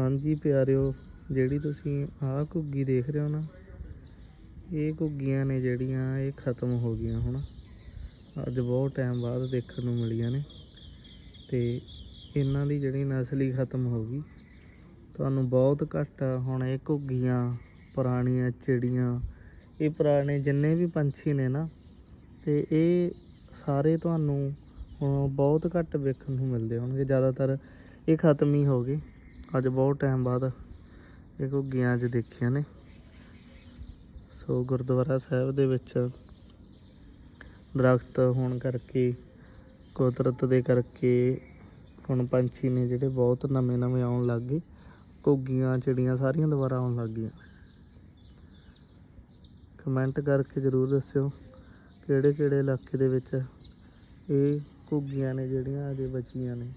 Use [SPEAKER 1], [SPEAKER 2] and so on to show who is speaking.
[SPEAKER 1] ਹਾਂਜੀ ਪਿਆਰਿਓ, ਜਿਹੜੀ ਤੁਸੀਂ ਆਹ ਘੁੱਗੀ ਦੇਖ ਰਹੇ ਹੋ ਨਾ, ਇਹ ਘੁੱਗੀਆਂ ਨੇ ਜਿਹੜੀਆਂ ਇਹ ਖਤਮ ਹੋ ਗਈਆਂ ਹੁਣ। ਅੱਜ ਬਹੁਤ ਟਾਈਮ ਬਾਅਦ ਦੇਖਣ ਨੂੰ ਮਿਲੀਆਂ ਨੇ। ਤੇ ਇਹਨਾਂ ਦੀ ਜਿਹੜੀ ਨਸਲ ਹੀ ਖਤਮ ਹੋ ਗਈ, ਤੁਹਾਨੂੰ ਬਹੁਤ ਘੱਟ ਹੁਣ ਇਹ ਘੁੱਗੀਆਂ, ਪੁਰਾਣੀਆਂ ਚਿੜੀਆਂ, ਇਹ ਪੁਰਾਣੇ ਜਿੰਨੇ ਵੀ ਪੰਛੀ ਨੇ ਨਾ, ਤੇ ਇਹ ਸਾਰੇ ਤੁਹਾਨੂੰ ਬਹੁਤ ਘੱਟ ਵੇਖਣ ਨੂੰ ਮਿਲਦੇ ਹੋਣਗੇ। ਜ਼ਿਆਦਾਤਰ ਇਹ ਖਤਮ ਹੀ ਹੋ ਗਏ। ਅੱਜ ਬਹੁਤ ਟਾਈਮ ਬਾਅਦ ਇਹ ਘੁੱਗੀਆਂ ਅੱਜ ਦੇਖੀਆਂ ਨੇ। ਸੋ ਗੁਰਦੁਆਰਾ ਸਾਹਿਬ ਦੇ ਵਿੱਚ ਦਰਖਤ ਹੋਣ ਕਰਕੇ, ਕੁਦਰਤ ਦੇ ਕਰਕੇ ਹੁਣ ਪੰਛੀ ਨੇ ਜਿਹੜੇ ਬਹੁਤ ਨਵੇਂ ਨਵੇਂ ਆਉਣ ਲੱਗ ਗਏ। ਘੁੱਗੀਆਂ ਚਿੜੀਆਂ ਸਾਰੀਆਂ ਦੁਬਾਰਾ ਆਉਣ ਲੱਗ ਗਈਆਂ। ਕਮੈਂਟ ਕਰਕੇ ਜ਼ਰੂਰ ਦੱਸਿਓ ਕਿਹੜੇ ਕਿਹੜੇ ਇਲਾਕੇ ਦੇ ਵਿੱਚ ਇਹ ਘੁੱਗੀਆਂ ਨੇ ਜਿਹੜੀਆਂ ਅਜੇ ਬਚੀਆਂ ਨੇ।